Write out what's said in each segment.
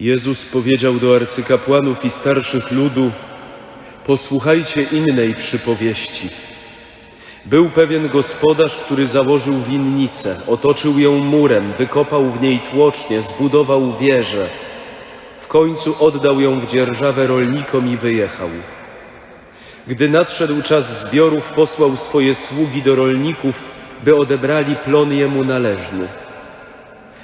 Jezus powiedział do arcykapłanów i starszych ludu: Posłuchajcie innej przypowieści. Był pewien gospodarz, który założył winnicę, otoczył ją murem, wykopał w niej tłocznie, zbudował wieżę. W końcu oddał ją w dzierżawę rolnikom i wyjechał. Gdy nadszedł czas zbiorów, posłał swoje sługi do rolników, by odebrali plon jemu należny.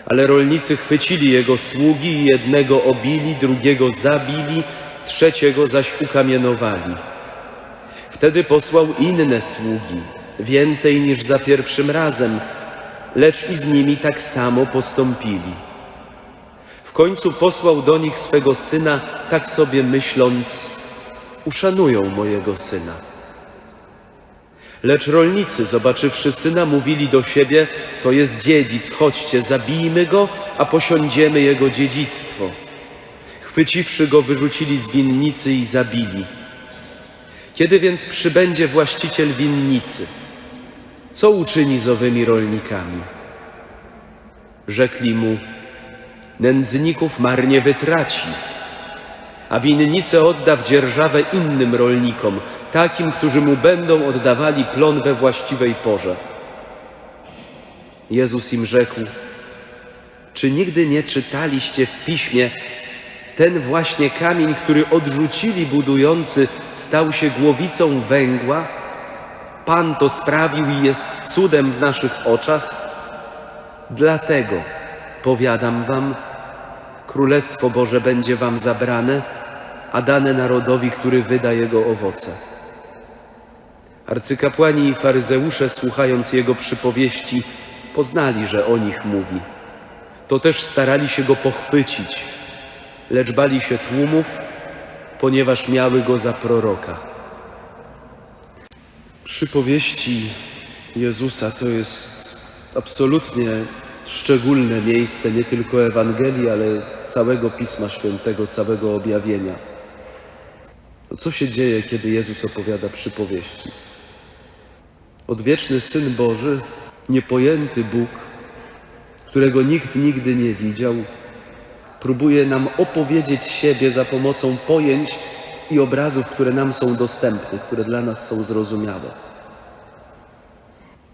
Ale rolnicy chwycili jego sługi i jednego obili, drugiego zabili, trzeciego zaś ukamienowali. Wtedy posłał inne sługi, więcej niż za pierwszym razem, lecz i z nimi tak samo postąpili. W końcu posłał do nich swego syna, tak sobie myśląc, uszanują mojego syna. Lecz rolnicy, zobaczywszy syna, mówili do siebie: To jest dziedzic, chodźcie, zabijmy go, a posiądziemy jego dziedzictwo. Chwyciwszy go, wyrzucili z winnicy i zabili. Kiedy więc przybędzie właściciel winnicy, co uczyni z owymi rolnikami? Rzekli mu: Nędzników marnie wytraci, a winnicę odda w dzierżawę innym rolnikom, takim, którzy mu będą oddawali plon we właściwej porze. Jezus im rzekł: Czy nigdy nie czytaliście w piśmie, ten właśnie kamień, który odrzucili budujący, stał się głowicą węgła? Pan to sprawił i jest cudem w naszych oczach? Dlatego powiadam wam, Królestwo Boże będzie wam zabrane, a dane narodowi, który wyda jego owoce. Arcykapłani i faryzeusze, słuchając jego przypowieści, poznali, że o nich mówi. To też starali się go pochwycić, lecz bali się tłumów, ponieważ miały go za proroka. Przypowieści Jezusa to jest absolutnie szczególne miejsce nie tylko Ewangelii, ale całego Pisma Świętego, całego objawienia. No co się dzieje, kiedy Jezus opowiada przypowieści? Odwieczny Syn Boży, niepojęty Bóg, którego nikt nigdy nie widział, próbuje nam opowiedzieć siebie za pomocą pojęć i obrazów, które nam są dostępne, które dla nas są zrozumiałe.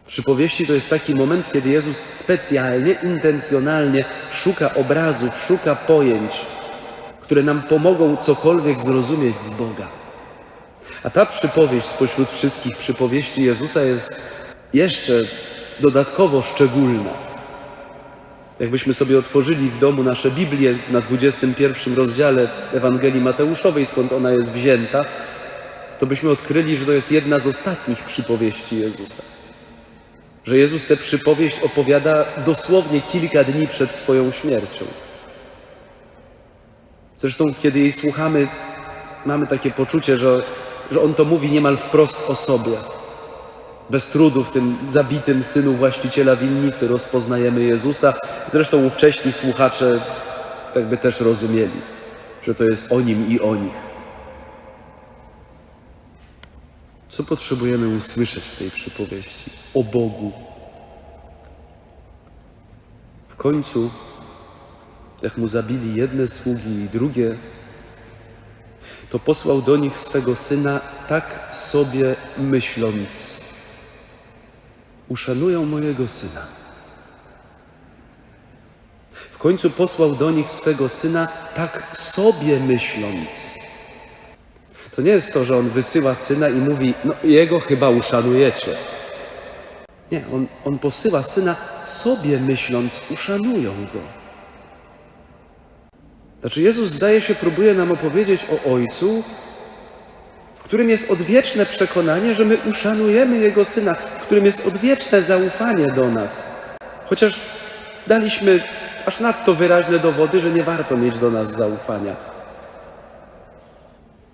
Przypowieści to jest taki moment, kiedy Jezus specjalnie, intencjonalnie szuka obrazów, szuka pojęć, które nam pomogą cokolwiek zrozumieć z Boga. A ta przypowieść spośród wszystkich przypowieści Jezusa jest jeszcze dodatkowo szczególna. Jakbyśmy sobie otworzyli w domu nasze Biblię na 21 rozdziale Ewangelii Mateuszowej, skąd ona jest wzięta, to byśmy odkryli, że to jest jedna z ostatnich przypowieści Jezusa. Że Jezus tę przypowieść opowiada dosłownie kilka dni przed swoją śmiercią. Zresztą, kiedy jej słuchamy, mamy takie poczucie, że, że on to mówi niemal wprost o sobie. Bez trudu w tym zabitym synu właściciela winnicy rozpoznajemy Jezusa. Zresztą ówcześni słuchacze tak by też rozumieli, że to jest o nim i o nich. Co potrzebujemy usłyszeć w tej przypowieści? O Bogu. W końcu, jak mu zabili jedne sługi i drugie, to posłał do nich swego syna, tak sobie myśląc: Uszanują mojego syna. W końcu posłał do nich swego syna, tak sobie myśląc. To nie jest to, że on wysyła syna i mówi: No, jego chyba uszanujecie. Nie, on, on posyła syna sobie myśląc: Uszanują go. Znaczy, Jezus zdaje się, próbuje nam opowiedzieć o Ojcu, w którym jest odwieczne przekonanie, że my uszanujemy Jego Syna, w którym jest odwieczne zaufanie do nas. Chociaż daliśmy aż nadto wyraźne dowody, że nie warto mieć do nas zaufania.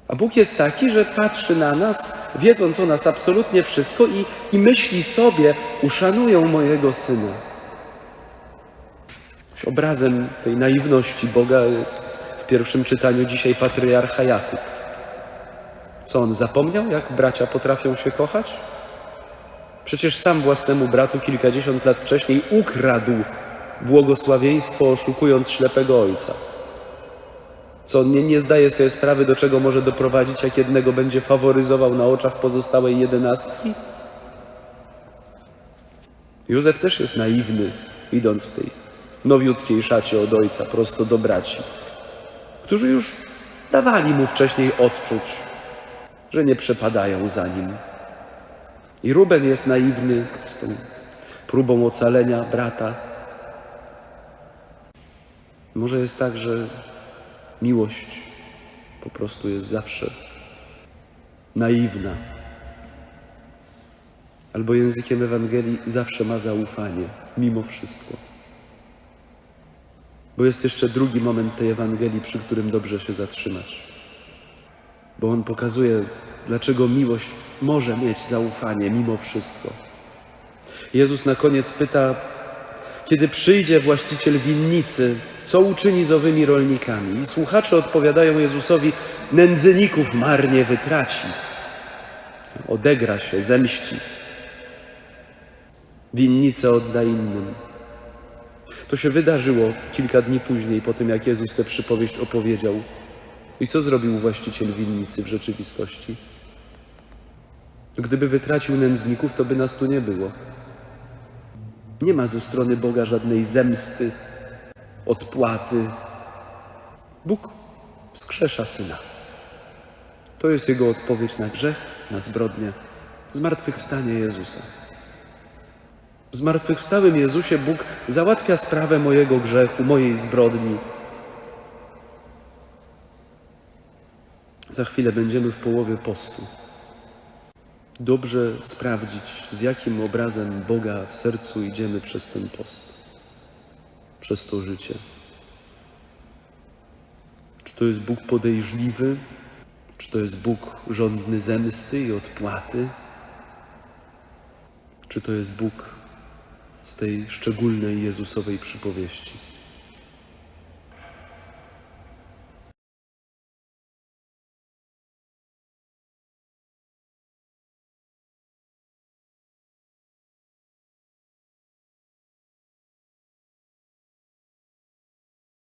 A Bóg jest taki, że patrzy na nas, wiedząc o nas absolutnie wszystko i, i myśli sobie, uszanują mojego Syna. Obrazem tej naiwności Boga jest w pierwszym czytaniu dzisiaj patriarcha Jakub. Co on zapomniał, jak bracia potrafią się kochać? Przecież sam własnemu bratu kilkadziesiąt lat wcześniej ukradł błogosławieństwo, oszukując ślepego ojca. Co on nie, nie zdaje sobie sprawy, do czego może doprowadzić, jak jednego będzie faworyzował na oczach pozostałej jedenastki? Józef też jest naiwny, idąc w tej nowiutkiej szacie od ojca prosto do braci, którzy już dawali mu wcześniej odczuć, że nie przepadają za nim. I Ruben jest naiwny z tą próbą ocalenia brata. Może jest tak, że miłość po prostu jest zawsze naiwna. Albo językiem Ewangelii zawsze ma zaufanie, mimo wszystko. Bo jest jeszcze drugi moment tej Ewangelii, przy którym dobrze się zatrzymać. Bo on pokazuje, dlaczego miłość może mieć zaufanie mimo wszystko. Jezus na koniec pyta, kiedy przyjdzie właściciel winnicy, co uczyni z owymi rolnikami? I słuchacze odpowiadają Jezusowi, nędzników marnie wytraci. Odegra się, zemści. Winnicę odda innym. To się wydarzyło kilka dni później, po tym jak Jezus tę przypowieść opowiedział. I co zrobił właściciel winnicy w rzeczywistości? Gdyby wytracił nędzników, to by nas tu nie było. Nie ma ze strony Boga żadnej zemsty, odpłaty. Bóg wskrzesza syna. To jest jego odpowiedź na grzech, na zbrodnię, zmartwychwstanie Jezusa. W zmartwychwstałym Jezusie Bóg załatwia sprawę mojego grzechu, mojej zbrodni. Za chwilę będziemy w połowie postu. Dobrze sprawdzić, z jakim obrazem Boga w sercu idziemy przez ten post, przez to życie. Czy to jest Bóg podejrzliwy, czy to jest Bóg żądny zemsty i odpłaty, czy to jest Bóg z tej szczególnej Jezusowej przypowieści.